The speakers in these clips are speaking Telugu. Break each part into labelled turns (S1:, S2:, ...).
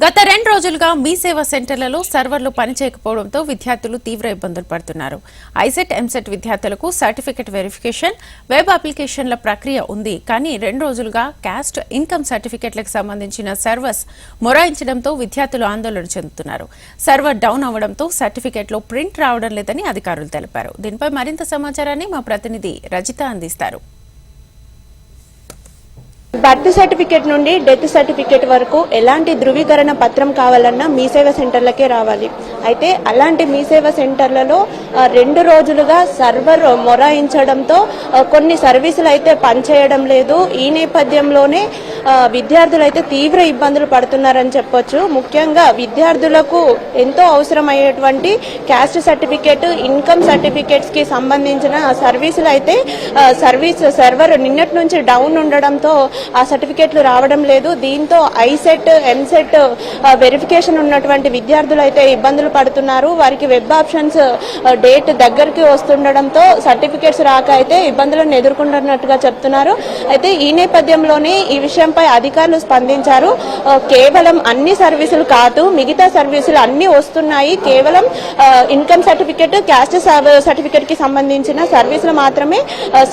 S1: గత రెండు రోజులుగా మీ సేవా సెంటర్లలో సర్వర్లు పనిచేయకపోవడంతో విద్యార్థులు తీవ్ర ఇబ్బందులు పడుతున్నారు. ఐసెట్ ఎంసెట్ విద్యార్థులకు సర్టిఫికెట్ వెరిఫికేషన్ వెబ్ అప్లికేషన్ల ప్రక్రియ ఉంది. కానీ రెండు రోజులుగా క్యాస్ట్ ఇన్కమ్ సర్టిఫికెట్లకు సంబంధించిన సర్వర్స్ మొరాయించడంతో విద్యార్థులు ఆందోళన చెందుతున్నారు. సర్వర్ డౌన్ అవడంతో సర్టిఫికెట్లో ప్రింట్ రావడం లేదని అధికారులు తెలిపారు. దీనిపై మరింత సమాచారాన్ని మా ప్రతినిధి రజిత అందిస్తారు.
S2: బర్త్ సర్టిఫికేట్ నుండి డెత్ సర్టిఫికేట్ వరకు ఎలాంటి ధృవీకరణ పత్రం కావాలన్నా మీ సేవ సెంటర్లకే రావాలి. అయితే అలాంటి మీ సేవ సెంటర్లలో రెండు రోజులుగా సర్వర్ మొరాయించడంతో కొన్ని సర్వీసులు అయితే పనిచేయడం లేదు. ఈ నేపథ్యంలోనే విద్యార్థులు అయితే తీవ్ర ఇబ్బందులు పడుతున్నారని చెప్పొచ్చు. ముఖ్యంగా విద్యార్థులకు ఎంతో అవసరమయ్యేటువంటి క్యాస్ట్ సర్టిఫికేట్ ఇన్కమ్ సర్టిఫికేట్స్కి సంబంధించిన సర్వీసులు అయితే సర్వీస్ సర్వర్ నిన్నటి నుంచి డౌన్ ఉండడంతో ఆ సర్టిఫికేట్లు రావడం లేదు. దీంతో ఐసెట్ ఎంసెట్ వెరిఫికేషన్ ఉన్నటువంటి విద్యార్థులు అయితే ఇబ్బందులు పడుతున్నారు. వారికి వెబ్ ఆప్షన్స్ డేట్ దగ్గరికి వస్తుండడంతో సర్టిఫికేట్స్ రాక అయితే ఇబ్బందులను ఎదుర్కొంటున్నట్టుగా చెప్తున్నారు. అయితే ఈ నేపథ్యంలోనే ఈ విషయంపై అధికారులు స్పందించారు. కేవలం అన్ని సర్వీసులు కాదు మిగతా సర్వీసులు అన్ని వస్తున్నాయి. కేవలం ఇన్కమ్ సర్టిఫికేట్ క్యాస్ట్ సర్టిఫికేట్కి సంబంధించిన సర్వీసులు మాత్రమే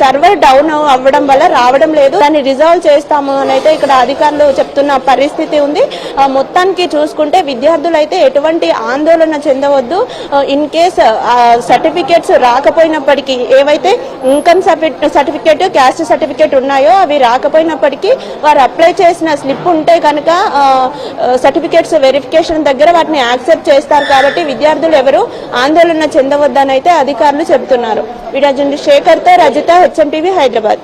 S2: సర్వర్ డౌన్ అవ్వడం వల్ల రావడం లేదు. దాన్ని రిజాల్వ్ చేస్తాము అని అయితే ఇక్కడ అధికారులు చెప్తున్న పరిస్థితి ఉంది. మొత్తానికి చూసుకుంటే విద్యార్థులు అయితే ఎటువంటి ఆందోళన చెందవద్దు. ఇన్ కేస్ సర్టిఫికేట్స్ రాకపోయినప్పటికీ ఏవైతే ఇన్కమ్ సర్టిఫికేట్ క్యాస్ట్ సర్టిఫికేట్ ఉన్నాయో అవి రాకపోయినప్పటికీ వారు అప్లై చేసిన స్లిప్ ఉంటే కనుక సర్టిఫికేట్స్ వెరిఫికేషన్ దగ్గర వాటిని యాక్సెప్ట్ చేస్తారు కాబట్టి విద్యార్థులు ఎవరు ఆందోళన చెందవద్దని అయితే అధికారులు చెబుతున్నారు. వీడియో జర్నలిస్ట్ శేఖర్తో రజిత హెచ్ఎం టీవీ హైదరాబాద్.